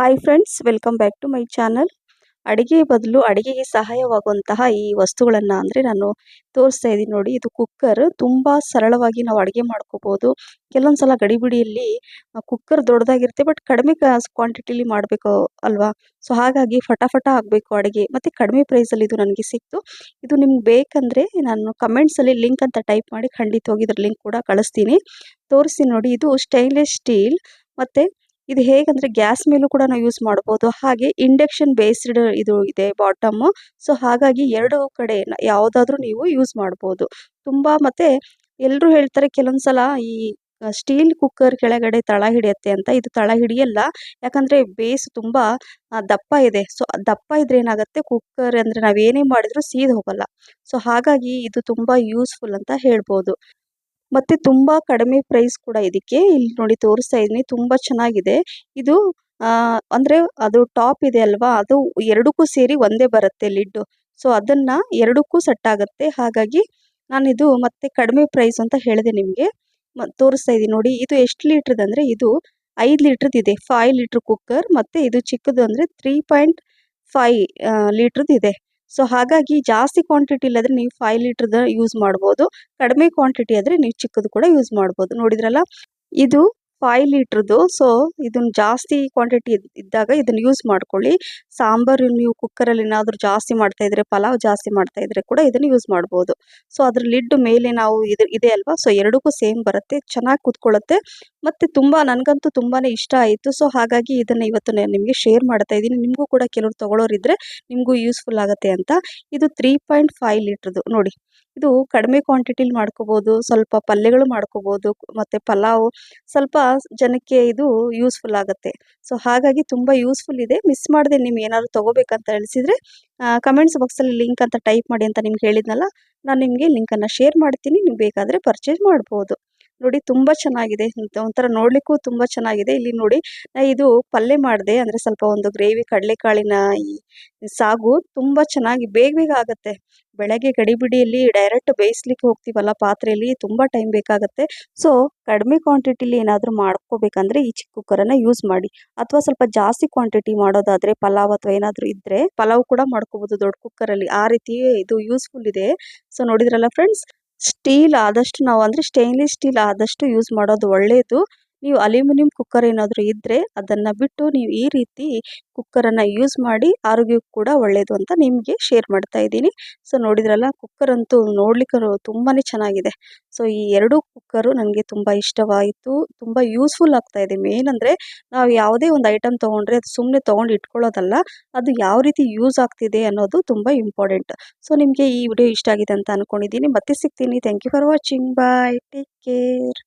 Hi friends welcome back to my channel ಅಡುಗೆ ಬದಲು ಅಡುಗೆಗೆ ಸಹಾಯವಾಗುವಂತಹ ಈ ವಸ್ತುಗಳನ್ನು ಅಂದರೆ ನಾನು ತೋರಿಸ್ತಾ ಇದ್ದೀನಿ ನೋಡಿ, ಇದು ಕುಕ್ಕರ್ ತುಂಬ ಸರಳವಾಗಿ ನಾವು ಅಡುಗೆ ಮಾಡ್ಕೋಬೋದು. ಕೆಲವೊಂದು ಸಲ ಗಡಿಬಿಡಿಯಲ್ಲಿ ಕುಕ್ಕರ್ ದೊಡ್ಡದಾಗಿರುತ್ತೆ ಬಟ್ ಕಡಿಮೆ ಕ್ವಾಂಟಿಟಿಲಿ ಮಾಡಬೇಕು ಅಲ್ವಾ? ಸೊ ಹಾಗಾಗಿ ಫಟಾಫಟ ಆಗಬೇಕು ಅಡುಗೆ. ಮತ್ತು ಕಡಿಮೆ ಪ್ರೈಸಲ್ಲಿ ಇದು ನನಗೆ ಸಿಕ್ತು. ಇದು ನಿಮ್ಗೆ ಬೇಕಂದರೆ ನಾನು ಕಮೆಂಟ್ಸಲ್ಲಿ ಲಿಂಕ್ ಅಂತ ಟೈಪ್ ಮಾಡಿ ಖಂಡಿತವಾಗಿ ಇದ್ರ ಲಿಂಕ್ ಕೂಡ ಕಳಿಸ್ತೀನಿ. ತೋರಿಸಿ ನೋಡಿ, ಇದು ಸ್ಟೈನ್ಲೆಸ್ ಸ್ಟೀಲ್ ಮತ್ತು ಇದು ಹೇಗಂದರೆ ಗ್ಯಾಸ್ ಮೇಲೂ ಕೂಡ ನಾವು ಯೂಸ್ ಮಾಡ್ಬೋದು. ಹಾಗೆ ಇಂಡಕ್ಷನ್ ಬೇಸ್ಡ್ ಇದು ಇದೆ ಬಾಟಮ್. ಸೊ ಹಾಗಾಗಿ ಎರಡು ಕಡೆ ಯಾವುದಾದ್ರೂ ನೀವು ಯೂಸ್ ಮಾಡ್ಬೋದು. ತುಂಬ ಮತ್ತು ಎಲ್ಲರೂ ಹೇಳ್ತಾರೆ ಕೆಲವೊಂದು ಸಲ ಈ ಸ್ಟೀಲ್ ಕುಕ್ಕರ್ ಕೆಳಗಡೆ ತಳ ಹಿಡಿಯುತ್ತೆ ಅಂತ. ಇದು ತಳ ಹಿಡಿಯಲ್ಲ. ಯಾಕಂದರೆ ಬೇಸ್ ತುಂಬ ದಪ್ಪ ಇದೆ. ಸೊ ದಪ್ಪ ಇದ್ರೆ ಏನಾಗುತ್ತೆ? ಕುಕ್ಕರ್ ಅಂದರೆ ನಾವೇನೇ ಮಾಡಿದರೂ ಸೀದ್ ಹೋಗಲ್ಲ. ಸೊ ಹಾಗಾಗಿ ಇದು ತುಂಬ ಯೂಸ್ಫುಲ್ ಅಂತ ಹೇಳ್ಬೋದು. ಮತ್ತು ತುಂಬ ಕಡಿಮೆ ಪ್ರೈಸ್ ಕೂಡ ಇದಕ್ಕೆ. ಇಲ್ಲಿ ನೋಡಿ ತೋರಿಸ್ತಾ ಇದ್ದೀನಿ, ತುಂಬ ಚೆನ್ನಾಗಿದೆ. ಇದು ಅಂದರೆ ಅದು ಟಾಪ್ ಇದೆ ಅಲ್ವಾ? ಅದು ಎರಡಕ್ಕೂ ಸೇರಿ ಒಂದೇ ಬರುತ್ತೆ ಲಿಡ್ಡು ಸೊ ಅದನ್ನು ಎರಡಕ್ಕೂ ಸೆಟ್ ಆಗುತ್ತೆ. ಹಾಗಾಗಿ ನಾನಿದು ಮತ್ತೆ ಕಡಿಮೆ ಪ್ರೈಸ್ ಅಂತ ಹೇಳಿದೆ ನಿಮಗೆ. ತೋರಿಸ್ತಾ ಇದ್ದೀನಿ ನೋಡಿ, ಇದು ಎಷ್ಟು ಲೀಟ್ರದ್ದು ಅಂದರೆ ಇದು ಐದು ಲೀಟ್ರದ್ದು ಇದೆ. ಫೈವ್ ಲೀಟ್ರ್ ಕುಕ್ಕರ್ ಮತ್ತು ಇದು ಚಿಕ್ಕದು ಅಂದರೆ ತ್ರೀ ಪಾಯಿಂಟ್ ಫೈ ಲೀಟ್ರದ್ದು ಇದೆ. ಸೊ ಹಾಗಾಗಿ ಜಾಸ್ತಿ ಕ್ವಾಂಟಿಟಿ ಇಲ್ಲಾದರೆ ನೀವು ಫೈವ್ ಲೀಟ್ರದ ಯೂಸ್ ಮಾಡ್ಬೋದು. ಕಡಿಮೆ ಕ್ವಾಂಟಿಟಿ ಆದರೆ ನೀವು ಚಿಕ್ಕದು ಕೂಡ ಯೂಸ್ ಮಾಡ್ಬೋದು. ನೋಡಿದ್ರಲ್ಲ? ಇದು ಫೈವ್ ಲೀಟ್ರದ್ದು. ಸೊ ಇದನ್ನು ಜಾಸ್ತಿ ಕ್ವಾಂಟಿಟಿ ಇದ್ದಾಗ ಇದನ್ನು ಯೂಸ್ ಮಾಡ್ಕೊಳ್ಳಿ. ಸಾಂಬಾರು ನೀವು ಕುಕ್ಕರಲ್ಲಿ ಏನಾದರೂ ಜಾಸ್ತಿ ಮಾಡ್ತಾ ಇದ್ರೆ, ಪಲಾವ್ ಜಾಸ್ತಿ ಮಾಡ್ತಾ ಇದ್ರೆ ಕೂಡ ಇದನ್ನು ಯೂಸ್ ಮಾಡ್ಬೋದು. ಸೊ ಅದ್ರ ಲಿಡ್ ಮೇಲೆ ನಾವು ಇದು, ಇದೆ ಅಲ್ವಾ? ಸೊ ಎರಡಕ್ಕೂ ಸೇಮ್ ಬರುತ್ತೆ. ಚೆನ್ನಾಗಿ ಕೂತ್ಕೊಳ್ಳುತ್ತೆ. ಮತ್ತು ತುಂಬ, ನನಗಂತೂ ತುಂಬಾ ಇಷ್ಟ ಆಯಿತು. ಸೊ ಹಾಗಾಗಿ ಇದನ್ನು ಇವತ್ತು ನಾನು ನಿಮಗೆ ಶೇರ್ ಮಾಡ್ತಾ ಇದ್ದೀನಿ. ನಿಮಗೂ ಕೂಡ ಕೆಲವರು ತೊಗೊಳೋರಿದ್ದರೆ ನಿಮಗೂ ಯೂಸ್ಫುಲ್ ಆಗುತ್ತೆ ಅಂತ. ಇದು ತ್ರೀ ಪಾಯಿಂಟ್ ಫೈವ್ ನೋಡಿ. ಇದು ಕಡಿಮೆ ಕ್ವಾಂಟಿಟಿಲಿ ಮಾಡ್ಕೋಬೋದು, ಸ್ವಲ್ಪ ಪಲ್ಯಗಳು ಮಾಡ್ಕೋಬೋದು, ಮತ್ತು ಪಲಾವು ಸ್ವಲ್ಪ ಜನಕ್ಕೆ ಇದು ಯೂಸ್ಫುಲ್ ಆಗುತ್ತೆ. ಸೊ ಹಾಗಾಗಿ ತುಂಬ ಯೂಸ್ಫುಲ್ ಇದೆ. ಮಿಸ್ ಮಾಡದೆ ನಿಮ್ಗೆ ಏನಾದ್ರು ತೊಗೋಬೇಕಂತ ಅನಿಸಿದರೆ ಕಮೆಂಟ್ಸ್ ಬಾಕ್ಸಲ್ಲಿ ಲಿಂಕ್ ಅಂತ ಟೈಪ್ ಮಾಡಿ ಅಂತ ನಿಮ್ಗೆ ಹೇಳಿದ್ನಲ್ಲ, ನಾನು ನಿಮಗೆ ಲಿಂಕನ್ನು ಶೇರ್ ಮಾಡ್ತೀನಿ. ನೀವು ಬೇಕಾದರೆ ಪರ್ಚೇಸ್ ಮಾಡ್ಬೋದು. ನೋಡಿ ತುಂಬ ಚೆನ್ನಾಗಿದೆ. ಒಂಥರ ನೋಡಲಿಕ್ಕೂ ತುಂಬ ಚೆನ್ನಾಗಿದೆ. ಇಲ್ಲಿ ನೋಡಿ ಇದು ಪಲ್ಯ ಮಾಡಿದೆ. ಅಂದರೆ ಸ್ವಲ್ಪ ಒಂದು ಗ್ರೇವಿ ಕಡಲೆಕಾಳಿನ ಸಾಗು ತುಂಬ ಚೆನ್ನಾಗಿ ಬೇಗ ಬೇಗ ಆಗುತ್ತೆ. ಬೆಳಗ್ಗೆ ಗಡಿಬಿಡಿಯಲ್ಲಿ ಡೈರೆಕ್ಟ್ ಬೇಯಿಸ್ಲಿಕ್ಕೆ ಹೋಗ್ತೀವಲ್ಲ ಪಾತ್ರೆಯಲ್ಲಿ ತುಂಬ ಟೈಮ್ ಬೇಕಾಗುತ್ತೆ. ಸೊ ಕಡಿಮೆ ಕ್ವಾಂಟಿಟಿಲಿ ಏನಾದರೂ ಮಾಡ್ಕೋಬೇಕಂದ್ರೆ ಈ ಚಿಕ್ಕ ಕುಕ್ಕರನ್ನು ಯೂಸ್ ಮಾಡಿ. ಅಥವಾ ಸ್ವಲ್ಪ ಜಾಸ್ತಿ ಕ್ವಾಂಟಿಟಿ ಮಾಡೋದಾದರೆ ಪಲಾವ್ ಅಥವಾ ಏನಾದರೂ ಇದ್ದರೆ ಪಲಾವ್ ಕೂಡ ಮಾಡ್ಕೋಬೋದು ದೊಡ್ಡ ಕುಕ್ಕರಲ್ಲಿ ಆ ರೀತಿ ಇದು ಯೂಸ್ಫುಲ್ ಇದೆ. ಸೊ ನೋಡಿದ್ರಲ್ಲ ಫ್ರೆಂಡ್ಸ್ ಸ್ಟೀಲ್ ಆದಷ್ಟು ನಾವು ಅಂದರೆ ಸ್ಟೇನ್ಲೆಸ್ ಸ್ಟೀಲ್ ಆದಷ್ಟು ಯೂಸ್ ಮಾಡೋದು ಒಳ್ಳೆಯದು ನೀವು ಅಲ್ಯೂಮಿನಿಯಂ ಕುಕ್ಕರ್ ಏನಾದರೂ ಇದ್ದರೆ ಅದನ್ನು ಬಿಟ್ಟು ನೀವು ಈ ರೀತಿ ಕುಕ್ಕರನ್ನು ಯೂಸ್ ಮಾಡಿ ಆರೋಗ್ಯಕ್ಕೂ ಕೂಡ ಒಳ್ಳೆಯದು ಅಂತ ನಿಮಗೆ ಶೇರ್ ಮಾಡ್ತಾ ಇದ್ದೀನಿ. ಸೊ, ನೋಡಿದ್ರಲ್ಲ ಕುಕ್ಕರ್ ಅಂತೂ ನೋಡ್ಲಿಕ್ಕೆ ತುಂಬಾ ಚೆನ್ನಾಗಿದೆ. ಸೊ, ಈ ಎರಡು ಕುಕ್ಕರು ನನಗೆ ತುಂಬ ಇಷ್ಟವಾಯಿತು. ತುಂಬ ಯೂಸ್ಫುಲ್ ಆಗ್ತಾ ಇದೆ. ಮೇನ್ ಅಂದರೆ ನಾವು ಯಾವುದೇ ಒಂದು ಐಟಮ್ ತೊಗೊಂಡ್ರೆ ಅದು ಸುಮ್ಮನೆ ತೊಗೊಂಡು ಇಟ್ಕೊಳ್ಳೋದಲ್ಲ, ಅದು ಯಾವ ರೀತಿ ಯೂಸ್ ಆಗ್ತಿದೆ ಅನ್ನೋದು ತುಂಬ ಇಂಪಾರ್ಟೆಂಟ್. ಸೊ, ನಿಮಗೆ ಈ ವಿಡಿಯೋ ಇಷ್ಟ ಆಗಿದೆ ಅಂತ ಅಂದ್ಕೊಂಡಿದ್ದೀನಿ ಮತ್ತೆ ಸಿಗ್ತೀನಿ. Thank you for watching bye take care